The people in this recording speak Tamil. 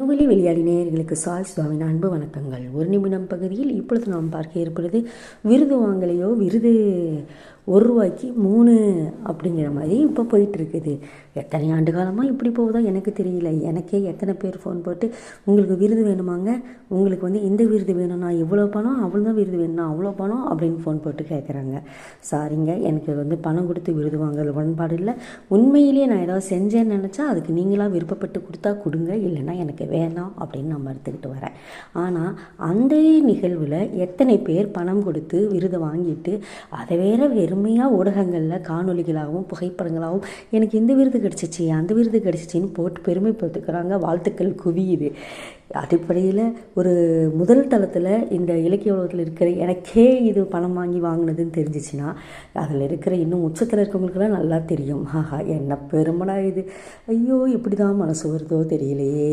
நுவலி வெளியாடி நேயர்களுக்கு சாய் சுவாமின் அன்பு வணக்கங்கள். ஒரு நிமிடம் பகுதியில் இப்பொழுது நாம் பார்க்க இருப்பது விருது வாங்கலையோ விருது ஒரு ரூபாய்க்கு மூணு அப்படிங்கிற மாதிரி இப்போ போயிட்டுருக்குது. எத்தனை ஆண்டு காலமாக இப்படி போகுதோ எனக்கு தெரியல. எனக்கே எத்தனை பேர் ஃபோன் போட்டு உங்களுக்கு விருது வேணுமாங்க? உங்களுக்கு வந்து இந்த விருது வேணும்னா இவ்வளோ பணம்? அவ்வளோ விருது வேணும்னா அவ்வளோ பணம்? அப்படின்னு ஃபோன் போட்டு கேட்குறாங்க சாரிங்க எனக்கு வந்து பணம் கொடுத்து விருது வாங்குறது உடன்பாடு இல்லை. உண்மையிலேயே நான் ஏதாவது செஞ்சேன்னு நினச்சா அதுக்கு நீங்களாக விருப்பப்பட்டு கொடுத்தா கொடுங்க. இல்லைன்னா எனக்கு வேணாம் அப்படின்னு நான் மறுத்துக்கிட்டு வரேன். ஆனால் அந்த நிகழ்வில் எத்தனை பேர் பணம் கொடுத்து விருதை வாங்கிட்டு அதை வேற பெருமையாக ஊடகங்களில் காணொலிகளாகவும் புகைப்படங்களாகவும் எனக்கு இந்த விருது கிடச்சிச்சு அந்த விருது கிடச்சிச்சின்னு போட்டு பெருமைப்படுத்துக்கிறாங்க வாழ்த்துக்கள் குவியுது அடிப்படையில் ஒரு முதல் தளத்தில் இந்த இலக்கிய உலகத்தில் இருக்கிற எனக்கே இது பணம் வாங்கி வாங்கினதுன்னு தெரிஞ்சிச்சுன்னா அதில் இருக்கிற இன்னும் உச்சத்தில் இருக்கவங்களுக்குலாம் நல்லா தெரியும். ஆஹா என்ன பெருமடா இது. ஐயோ இப்படி தான் மனசு வருதோ தெரியலையே.